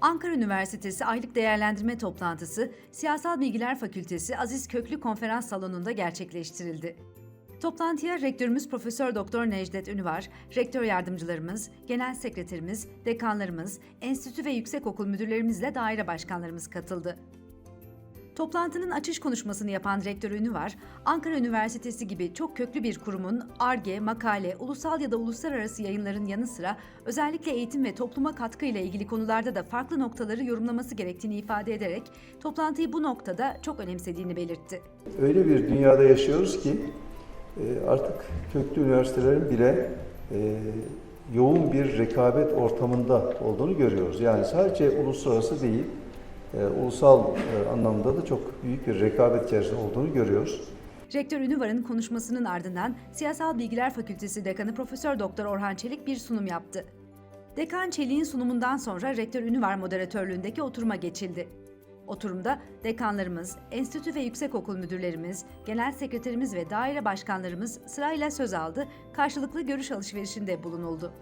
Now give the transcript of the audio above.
Ankara Üniversitesi Aylık Değerlendirme Toplantısı Siyasal Bilgiler Fakültesi Aziz Köklü Konferans Salonu'nda gerçekleştirildi. Toplantıya Rektörümüz Profesör Doktor Necdet Ünüvar, rektör yardımcılarımız, genel sekreterimiz, dekanlarımız, enstitü ve yüksekokul müdürlerimizle daire başkanlarımız katıldı. Toplantının açış konuşmasını yapan rektör Ünüvar, Ankara Üniversitesi gibi çok köklü bir kurumun ARGE, makale, ulusal ya da uluslararası yayınların yanı sıra özellikle eğitim ve topluma katkı ile ilgili konularda da farklı noktaları yorumlaması gerektiğini ifade ederek toplantıyı bu noktada çok önemsediğini belirtti. Öyle bir dünyada yaşıyoruz ki e, artık köklü üniversitelerin bile e, yoğun bir rekabet ortamında olduğunu görüyoruz. Yani sadece uluslararası değil, e, ulusal e, anlamda da çok büyük bir rekabet içerisinde olduğunu görüyoruz. Rektör Ünüvar'ın konuşmasının ardından Siyasal Bilgiler Fakültesi Dekanı Profesör Doktor Orhan Çelik bir sunum yaptı. Dekan Çelik'in sunumundan sonra Rektör Ünüvar moderatörlüğündeki oturuma geçildi. Oturumda dekanlarımız, enstitü ve yüksekokul müdürlerimiz, genel sekreterimiz ve daire başkanlarımız sırayla söz aldı, karşılıklı görüş alışverişinde bulunuldu.